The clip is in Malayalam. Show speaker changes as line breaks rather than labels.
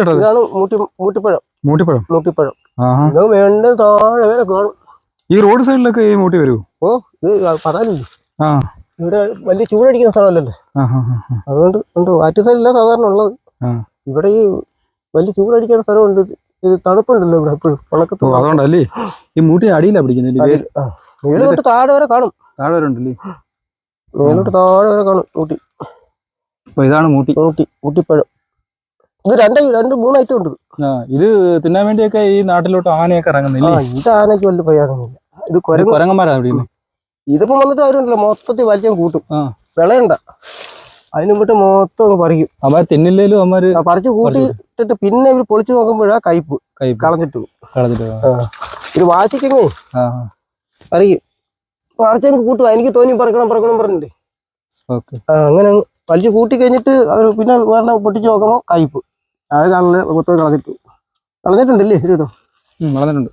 ഇതാണ്. മൂട്ടി മൂട്ടിപ്പഴം.
മൂട്ടിപ്പഴം?
മൂട്ടിപ്പഴം. ഇത് വേണ്ട താഴെ വരെ കാണും.
ഈ റോഡ് സൈഡിലൊക്കെ ഈ മൂട്ടി വരുമോ
ഓ ഇത് പറയാനില്ലേ
ആ.
ഇവിടെ വലിയ ചൂടടിക്കുന്ന സ്ഥലമല്ലല്ലോ. അതുകൊണ്ട് ഉണ്ട്. ആറ്റു സൈഡില്ല സാധാരണ ഉള്ളത്. ഇവിടെ ഈ വലിയ ചൂടടിക്കുന്ന സ്ഥലമുണ്ട്. ഇത് തണുപ്പുണ്ടല്ലോ ഇവിടെ എപ്പോഴും. ഉണക്കത്ത്
അതുകൊണ്ടല്ലേ? ഈ മൂട്ടി അടിയിലാ പിടിക്കുന്നില്ലേ
മേലോട്ട് താഴെ വരെ കാണും.
താഴെ വരെ ഉണ്ടല്ലേ?
മേലോട്ട് താഴെ വരെ കാണും. ഊട്ടി
ഇതാണ് മൂട്ടി.
ഊട്ടി ഊട്ടിപ്പഴം ഇത് രണ്ട് രണ്ട് മൂന്ന് ഐറ്റം ഉണ്ട്.
ഇത് തിന്നാൻ വേണ്ടിയൊക്കെ ഈ നാട്ടിലോട്ട് ആനയൊക്കെ ഇറങ്ങുന്നില്ല
ഇത് ആനയ്ക്ക് വലിയ പ്രയാസമില്ല ഇത്
ഇത്
കുരങ്ങ്
കുരങ്ങന്മാരാ
ഇതിപ്പോ വന്നിട്ട് അവരുണ്ടല്ലോ മൊത്തത്തിൽ വലിച്ചം കൂട്ടും. വിളയണ്ട. അതിന് മുമ്പിട്ട് മൊത്തം പറിക്കും.
അമ്മ തിന്നില്ലേലും അമ്മര്
പറിച്ചു കൂട്ടിയിട്ടിട്ട് പിന്നെ ഇവർ പൊളിച്ചു നോക്കുമ്പോഴാ കയ്പ്.
കയ്പ്.
കളഞ്ഞിട്ട്.
കളഞ്ഞിട്ട്.
ഇത് വാശിക്കങ്ങേ? പറിക്കും. പറിച്ചങ്ങ് കൂട്ടുക എനിക്ക് തോന്നി പറക്കണം പറക്കണം പറഞ്ഞിട്ടേ. അങ്ങനെ അങ്ങ് വലിച്ചു കൂട്ടി കഴിഞ്ഞിട്ട് അവർ പിന്നെ വേറെ പൊട്ടിച്ച് നോക്കുമ്പോൾ കയ്പ്. അത് കാണൽ മൊത്തം കളഞ്ഞിട്ടു. കളഞ്ഞിട്ടുണ്ടല്ലേ ഇത്
കളഞ്ഞിട്ടുണ്ട്.